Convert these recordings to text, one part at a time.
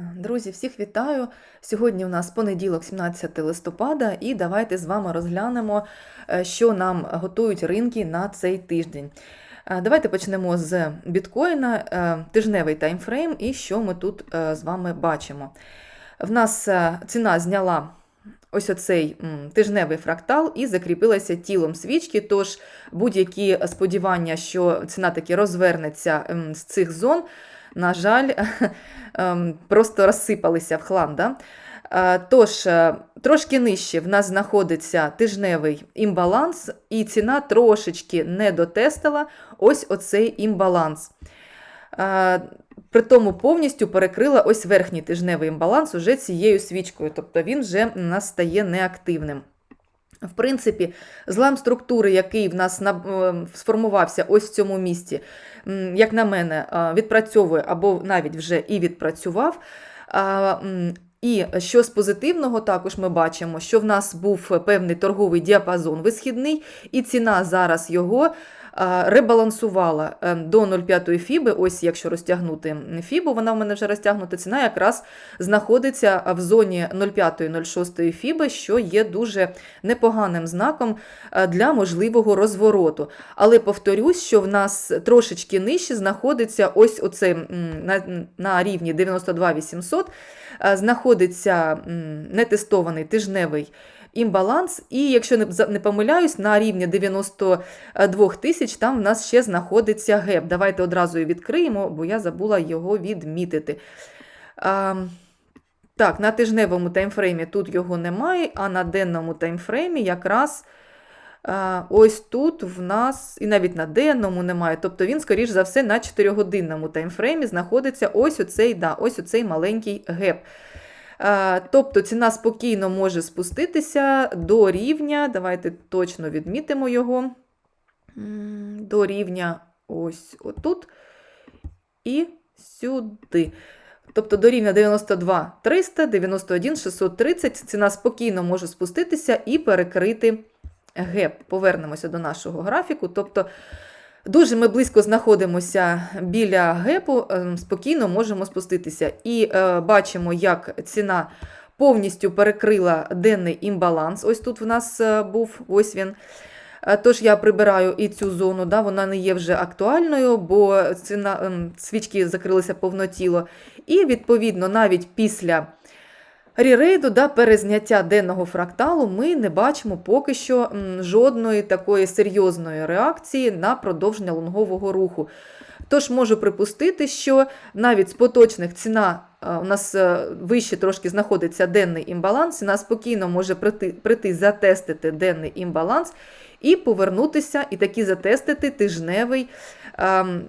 Друзі, всіх вітаю! Сьогодні у нас понеділок, 17 листопада, і давайте з вами розглянемо, е, що нам готують ринки на цей тиждень. Е, Давайте почнемо з біткоїна, е, тижневий таймфрейм, і що ми тут з вами бачимо. В нас ціна зняла ось оцей тижневий фрактал і закріпилася тілом свічки. Тож будь-які сподівання, що ціна таки розвернеться з цих зон, на жаль, ем, просто розсипалися в хлам. Да? Е, Тож, е, трошки нижче в нас знаходиться тижневий імбаланс, і ціна трошечки не дотестила ось оцей імбаланс. Е, При тому повністю перекрила ось верхній тижневий імбаланс уже цією свічкою, тобто він вже у нас стає неактивним. В принципі, злам структури, який в нас е, сформувався ось в цьому місці, як на мене, е, відпрацьовує або навіть вже і відпрацював. І що з позитивного, також ми бачимо, що в нас був певний торговий діапазон висхідний, і ціна зараз його ребалансувала е, до 0,5 фіби. Ось якщо розтягнути фібу, вона в мене вже розтягнута, ціна якраз знаходиться в зоні 0,5-0,6 фіби, що є дуже непоганим знаком е, для можливого розвороту. Але повторюсь, що в нас трошечки нижче знаходиться ось оце на, на рівні 92 800 е, знаходиться нетестований тижневий імбаланс, і якщо не, помиляюсь, на рівні 92 тисяч там в нас ще знаходиться геп. Давайте одразу і відкриємо, бо я забула його відмітити. А, так, на тижневому таймфреймі тут його немає, а на денному таймфреймі якраз ось тут в нас, і навіть на денному немає. Тобто він, скоріш за все, на 4-годинному таймфреймі знаходиться ось оцей, да, ось оцей маленький геп. А, Тобто ціна спокійно може спуститися до рівня, давайте точно відмітимо його, до рівня ось отут і сюди. Тобто до рівня 92 300, 91 630 ціна спокійно може спуститися і перекрити геп. Повернемося до нашого графіку. Тобто дуже ми близько знаходимося біля гепу, ем, спокійно можемо спуститися. І е, бачимо, як ціна повністю перекрила денний імбаланс. Ось тут в нас е, був ось він. Е, Тож я прибираю і цю зону, да, вона не є вже актуальною, бо ціна, ем, свічки закрилися повнотіло. І, відповідно, навіть після ререйду, да, перезняття денного фракталу, ми не бачимо поки що жодної такої серйозної реакції на продовження лонгового руху. Тож можу припустити, що навіть з поточних ціна е, у нас е, вище трошки знаходиться денний імбаланс, ціна спокійно може прийти, прийти затестити денний імбаланс і повернутися, і таки затестити тижневий ем,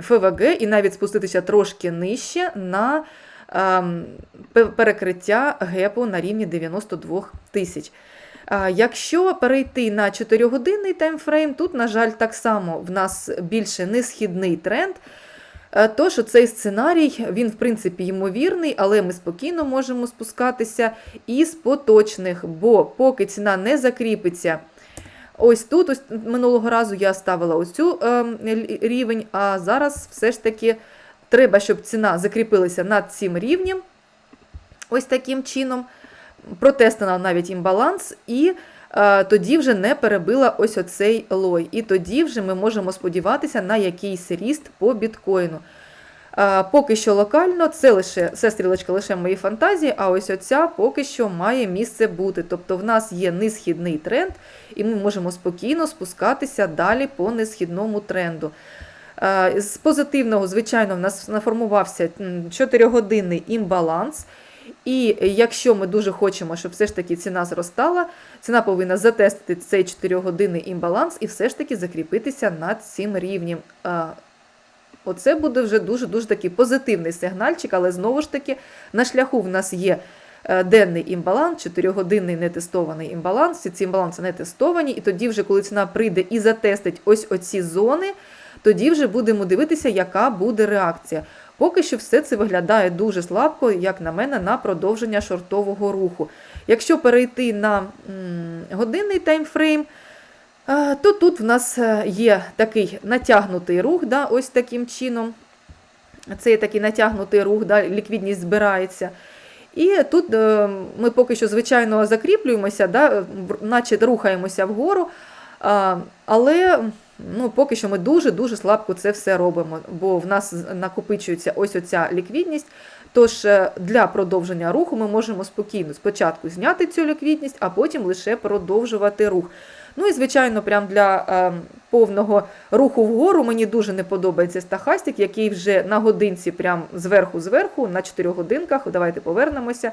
ФВГ, і навіть спуститися трошки нижче на перекриття гепу на рівні 92 тисяч. Якщо перейти на 4-годинний таймфрейм, тут, на жаль, так само в нас більше несхідний тренд. Е, Тож цей сценарій, він, в принципі, ймовірний, але ми спокійно можемо спускатися із поточних, бо поки ціна не закріпиться. Ось тут, ось минулого разу я ставила оцю ем, рівень, а зараз все ж таки треба, щоб ціна закріпилася над цим рівнем. Ось таким чином. Протестила навіть імбаланс, і е, тоді вже не перебила ось оцей лой. І тоді вже ми можемо сподіватися на якийсь ріст по біткоїну. Е, поки що локально, це лише це стрілочка лише мої фантазії, а ось оця поки що має місце бути. Тобто в нас є несхідний тренд, і ми можемо спокійно спускатися далі по несхідному тренду. Е, З позитивного, звичайно, в нас наформувався 4-годинний імбаланс. І якщо ми дуже хочемо, щоб все ж таки ціна зростала, ціна повинна затестити цей 4-годинний імбаланс і все ж таки закріпитися над цим рівнем. Оце буде вже дуже-дуже такий позитивний сигнальчик, але знову ж таки на шляху в нас є е, денний імбаланс, 4-годинний нетестований імбаланс. Всі ці імбаланси не тестовані, і тоді, вже, коли ціна прийде і затестить ось оці зони, тоді вже будемо дивитися, яка буде реакція. Поки що все це виглядає дуже слабко, як на мене, на продовження шортового руху. Якщо перейти на годинний таймфрейм, е, то тут в нас е, є такий натягнутий рух, да, ось таким чином. цей такий натягнутий рух, да, ліквідність збирається. І тут е, ми поки що, звичайно, закріплюємося, да, наче рухаємося вгору, але ну, поки що ми дуже-дуже слабко це все робимо, бо в нас накопичується ось оця ліквідність. Тож е, для продовження руху ми можемо спокійно спочатку зняти цю ліквідність, а потім лише продовжувати рух. Ну і, звичайно, прям для е, повного руху вгору мені дуже не подобається стахастик, який вже на годинці, прям зверху-зверху, на 4 годинках. Давайте повернемося.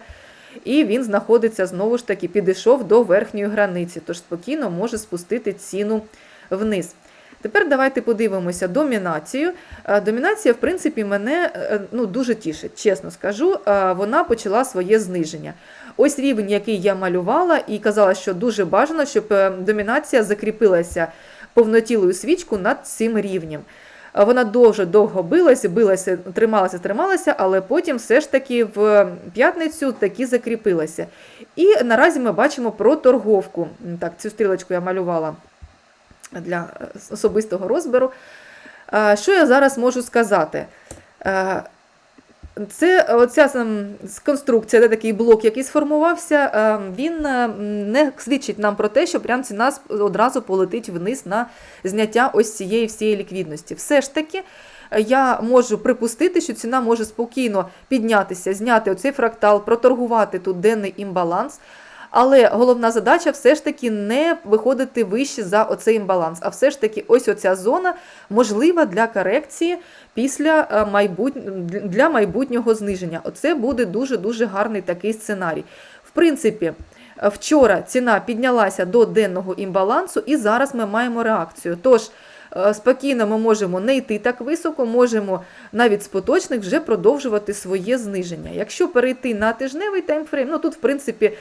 І він знаходиться знову ж таки, підійшов до верхньої границі, тож спокійно може спустити ціну вниз. Тепер давайте подивимося домінацію. Е, Домінація, в принципі, мене е, ну, дуже тішить, чесно скажу. Е, Вона почала своє зниження. Ось рівень, який я малювала, і казала, що дуже бажано, щоб домінація закріпилася повнотілою свічку над цим рівнем. Вона дуже довго билася, билася, трималася, трималася, але потім все ж таки в п'ятницю таки закріпилася. І наразі ми бачимо проторговку. Так, цю стрілочку я малювала для е, особистого розбору. Е, Що я зараз можу сказати? Е, Це оця конструкція, де такий блок, який сформувався, він не свідчить нам про те, що прям ціна одразу полетить вниз на зняття ось цієї всієї ліквідності. Все ж таки, я можу припустити, що ціна може спокійно піднятися, зняти оцей фрактал, проторгувати тут денний імбаланс. Але головна задача все ж таки не виходити вище за оцей імбаланс, а все ж таки ось оця зона можлива для корекції після е, майбут... для майбутнього зниження. Оце буде дуже-дуже гарний такий сценарій. В принципі, вчора ціна піднялася до денного імбалансу, і зараз ми маємо реакцію. Тож, е, спокійно ми можемо не йти так високо, можемо навіть з поточних вже продовжувати своє зниження. Якщо перейти на тижневий таймфрейм, ну тут, в принципі,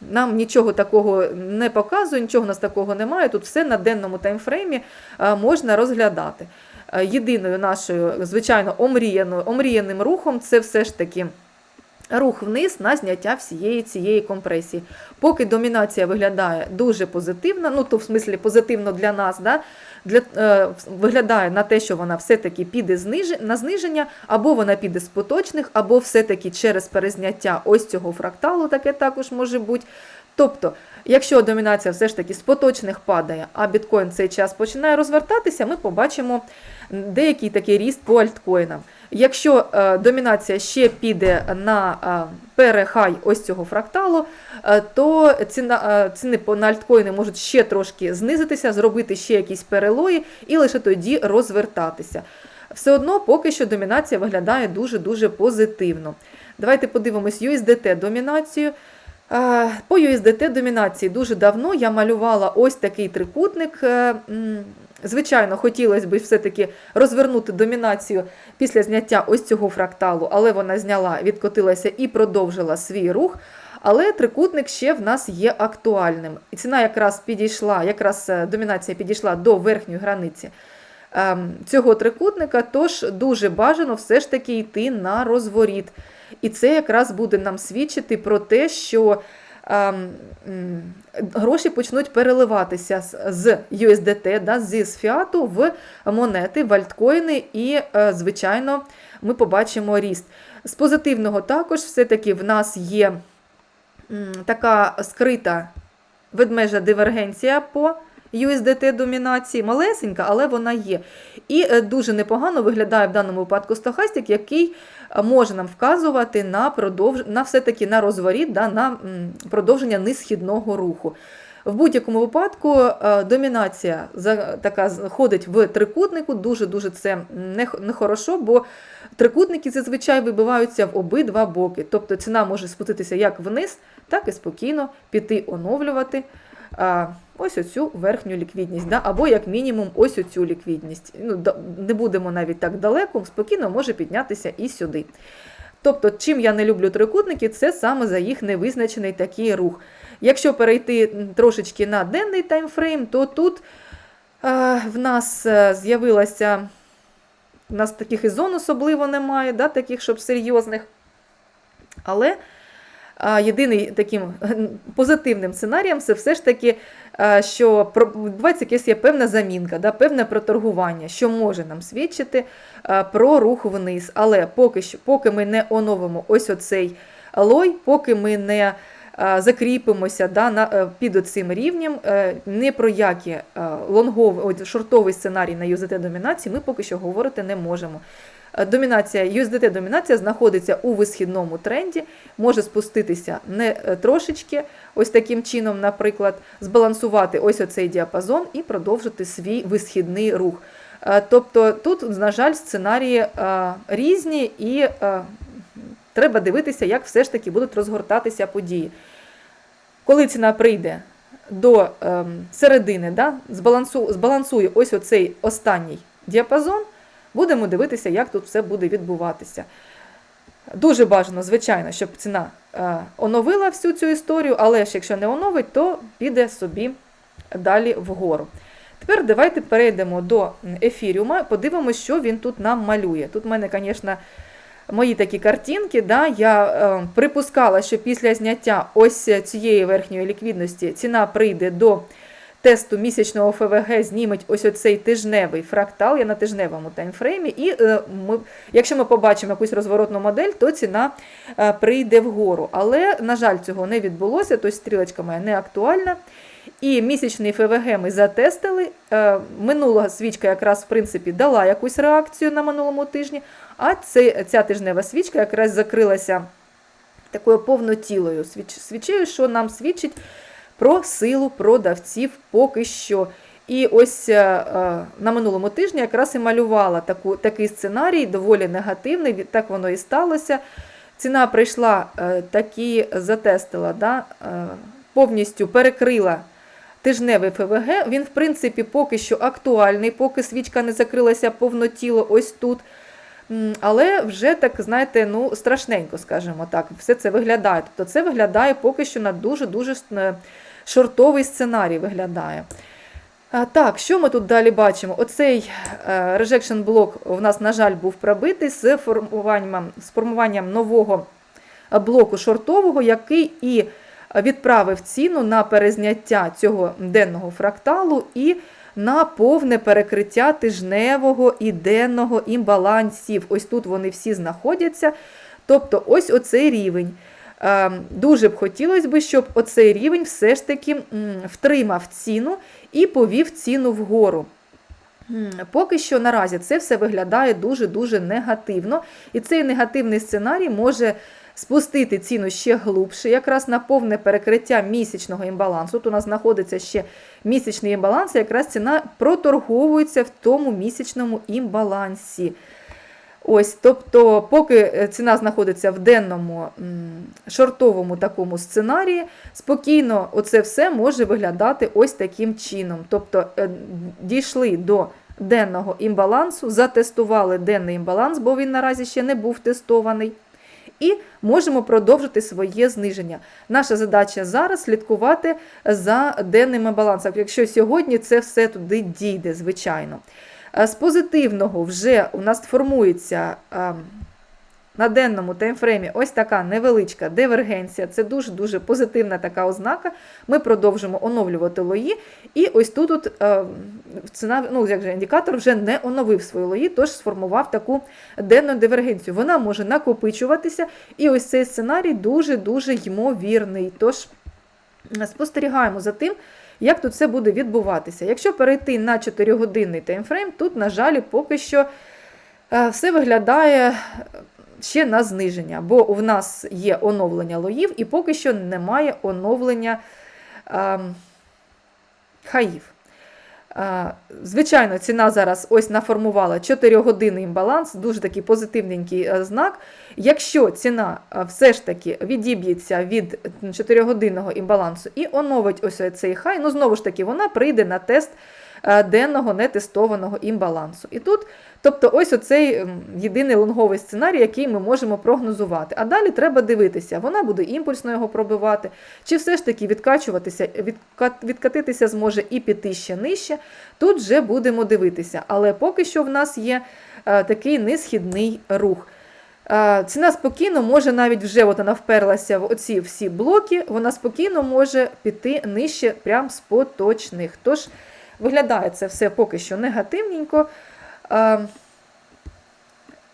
нам нічого такого не показує, нічого у нас такого немає. Тут все на денному таймфреймі е, можна розглядати. Е, Єдиною нашою, звичайно, омріяною, омріяним рухом це все ж таки. Рух вниз на зняття всієї цієї компресії. Поки домінація виглядає дуже позитивно, ну то в смислі позитивно для нас, да, для, е, виглядає на те, що вона все-таки піде зниж... на зниження, або вона піде з поточних, або все-таки через перезняття ось цього фракталу, таке також може бути. Тобто, якщо домінація все ж таки з поточних падає, а біткоін цей час починає розвертатися, ми побачимо деякий такий ріст по альткоїнам. Якщо е, домінація ще піде на е, перехай ось цього фракталу, е, то ціни по на альткоїни можуть ще трошки знизитися, зробити ще якісь перелої і лише тоді розвертатися. Все одно поки що домінація виглядає дуже-дуже позитивно. Давайте подивимось USDT домінацію. По USDT домінації дуже давно я малювала ось такий трикутник. Звичайно, хотілося б все-таки розвернути домінацію після зняття ось цього фракталу, але вона зняла, відкотилася і продовжила свій рух. Але трикутник ще в нас є актуальним. І ціна якраз підійшла, якраз е, домінація підійшла до верхньої границі ем, цього трикутника, тож дуже бажано все ж таки йти на розворіт. І це якраз буде нам свідчити про те, що гроші почнуть переливатися з- USDT, да, зі з фіату в монети, в альткоїни, і, е, звичайно, ми побачимо ріст. З позитивного також все-таки в нас є така скрита ведмежа дивергенція по USDT домінації, малесенька, але вона є. І е, дуже непогано виглядає в даному випадку стохастик, який е, може нам вказувати на продовж... на все-таки на розворіт, да, на продовження нисхідного руху. В будь-якому випадку е, домінація така ходить в трикутнику, дуже-дуже це нехорошо, бо трикутники зазвичай вибиваються в обидва боки. Тобто ціна може спуститися як вниз, так і спокійно піти оновлювати ось оцю верхню ліквідність, да? або як мінімум ось оцю ліквідність. Ну, не будемо навіть так далеко, спокійно може піднятися і сюди. Тобто, чим я не люблю трикутники, це саме за їх невизначений такий рух. Якщо перейти трошечки на денний таймфрейм, то тут е, в нас е, з'явилася, у нас таких і зон особливо немає, да, таких, щоб серйозних. Але а, єдиний таким позитивним сценарієм це все ж таки е, що відбувається якась є певна замінка, да, певне проторгування, що може нам свідчити е, про рух вниз. Але поки, що, поки ми не оновимо ось оцей лой, поки ми не е, закріпимося да, е, під оцим рівнем, е, ні про які е, лонговий, шортовий сценарій на USDT домінації ми поки що говорити не можемо. Е, Домінація USDT домінація знаходиться у висхідному тренді, може спуститися не е, трошечки, ось таким чином, наприклад, збалансувати ось оцей діапазон і продовжити свій висхідний рух. Е, Тобто тут, на жаль, сценарії різні і треба дивитися, як все ж таки будуть розгортатися події. Коли ціна прийде до ем, середини, да, збалансу, збалансує ось оцей останній діапазон, будемо дивитися, як тут все буде відбуватися. Дуже бажано, звичайно, щоб ціна е, оновила всю цю історію, але ж якщо не оновить, то піде собі далі вгору. Тепер давайте перейдемо до ефіріума, подивимося, що він тут нам малює. Тут в мене, звісно, мої такі картинки. Да, я е, припускала, що після зняття ось цієї верхньої ліквідності ціна прийде до тесту місячного ФВГ, зніметь ось оцей тижневий фрактал, я на тижневому таймфреймі, і е, ми, якщо ми побачимо якусь розворотну модель, то ціна е, прийде вгору. Але, на жаль, цього не відбулося, тобто стрілочка моя не актуальна. І місячний ФВГ ми затестили. Е, Минула свічка якраз в принципі дала якусь реакцію на минулому тижні, а ця тижнева свічка якраз закрилася такою повнотілою свіч- свічею, що нам свідчить про силу продавців поки що. І ось е, е, на минулому тижні якраз і малювала таку, такий сценарій, доволі негативний, так воно і сталося. Ціна прийшла, е, такі затестила, да, повністю перекрила тижневий ФВГ. Він, в принципі, поки що актуальний, поки свічка не закрилася повнотіло ось тут. Але вже так, знаєте, ну, страшненько, скажімо так, все це виглядає. Тобто це виглядає поки що на дуже-дуже шортовий сценарій виглядає. Так, що ми тут далі бачимо? Оцей е, rejection блок у нас, на жаль, був пробитий з формуванням, з формуванням нового блоку шортового, який і відправив ціну на перезняття цього денного фракталу і на повне перекриття тижневого і денного імбалансів. Ось тут вони всі знаходяться. Тобто, ось оцей рівень. Е, Дуже б хотілося б, щоб оцей рівень все ж таки втримав ціну і повів ціну вгору. Поки що наразі це все виглядає дуже-дуже негативно, і цей негативний сценарій може спустити ціну ще глубше, якраз на повне перекриття місячного імбалансу. Тут у нас знаходиться ще місячний імбаланс, і якраз ціна проторговується в тому місячному імбалансі. Ось, тобто, поки е, ціна знаходиться в денному шортовому такому сценарії, спокійно оце все може виглядати ось таким чином. Тобто е, дійшли до денного імбалансу, затестували денний імбаланс, бо він наразі ще не був тестований. І можемо продовжити своє зниження. Наша задача зараз слідкувати за денним балансом. Якщо сьогодні це все туди дійде, звичайно. Е, З позитивного вже у нас формується е, на денному таймфреймі ось така невеличка дивергенція. Це дуже-дуже позитивна така ознака. Ми продовжимо оновлювати лої. І ось тут от, е, ціна, ну, як же, індикатор вже не оновив свої лої, тож сформував таку денну дивергенцію. Вона може накопичуватися, і ось цей сценарій дуже-дуже ймовірний. Тож спостерігаємо за тим, як тут все буде відбуватися. Якщо перейти на 4-годинний таймфрейм, тут, на жаль, поки що е, все виглядає ще на зниження, бо в нас є оновлення лоїв, і поки що немає оновлення е, хаїв. Звичайно, ціна зараз ось наформувала 4-годинний імбаланс, дуже такий позитивненький е, знак. Якщо ціна е, все ж таки відіб'ється від 4-годинного імбалансу і оновить ось цей хай, ну знову ж таки, вона прийде на тест денного нетестованого імбалансу. І тут, тобто, ось оцей єдиний лонговий сценарій, який ми можемо прогнозувати. А далі треба дивитися, вона буде імпульсно його пробивати, чи все ж таки відкачуватися, відка- відкатитися зможе і піти ще нижче. Тут вже будемо дивитися. Але поки що в нас є е, такий несхідний рух. Е, Ціна спокійно може навіть вже от вона вперлася в оці всі блоки, вона спокійно може піти нижче прям з поточних. Тож виглядає це все поки що негативненько. Е,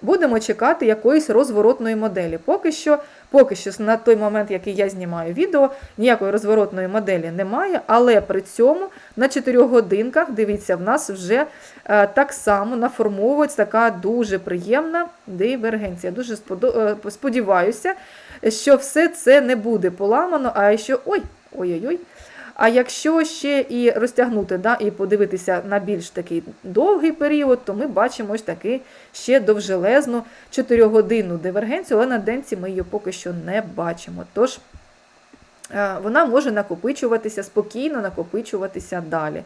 Будемо чекати якоїсь розворотної моделі. Поки що, поки що на той момент, який я знімаю відео, ніякої розворотної моделі немає, але при цьому на 4 годинках, дивіться, в нас вже е, так само наформовується така дуже приємна дивергенція. Дуже е, сподіваюся, що все це не буде поламано, а що. Ой, ой-ой-ой. А якщо ще і розтягнути да, і подивитися на більш такий довгий період, то ми бачимо ось таки ще довжелезну 4-годинну дивергенцію, але на денці ми її поки що не бачимо. Тож е, вона може накопичуватися, спокійно накопичуватися далі.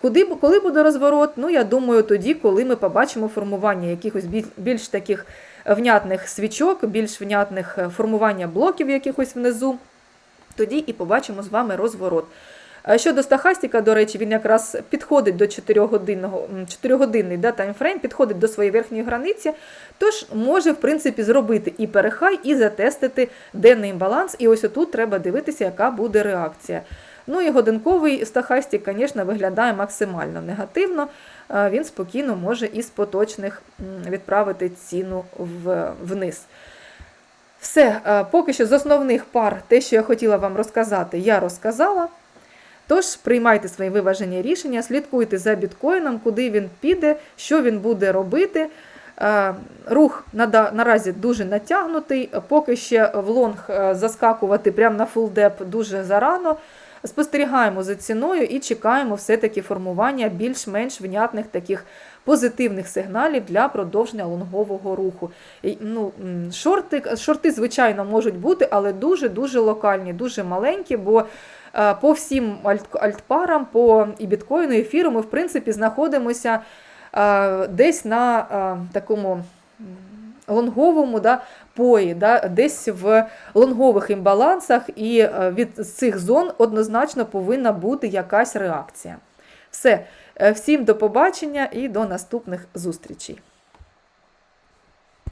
Куди, коли буде розворот? Ну, я думаю, тоді, коли ми побачимо формування якихось більш таких внятних свічок, більш внятних е, формування блоків якихось внизу тоді і побачимо з вами розворот. Щодо стахастика, до речі, він якраз підходить до 4-годинного, 4-годинний да, таймфрейм, підходить до своєї верхньої границі, тож може, в принципі, зробити і перехай, і затестити денний баланс. І ось отут треба дивитися, яка буде реакція. Ну і годинковий стахастик, звісно, виглядає максимально негативно. Він спокійно може із поточних відправити ціну вниз. Все, е, поки що з основних пар, те, що я хотіла вам розказати, я розказала. Тож приймайте свої виважені рішення, слідкуйте за біткоїном, куди він піде, що він буде робити. Е, Рух наразі дуже натягнутий, поки ще в лонг е, заскакувати прямо на фулдеп дуже зарано. Спостерігаємо за ціною і чекаємо все-таки формування більш-менш внятних таких позитивних сигналів для продовження лонгового руху. Ну, шорти, шорти, звичайно, можуть бути, але дуже-дуже локальні, дуже маленькі, бо е, по всім альт- альтпарам, по і біткоїну, і ефіру ми, в принципі, знаходимося е, десь на е, такому лонговому да, пої, да, десь в лонгових імбалансах, і від цих зон однозначно повинна бути якась реакція. Все, всім до побачення і до наступних зустрічей.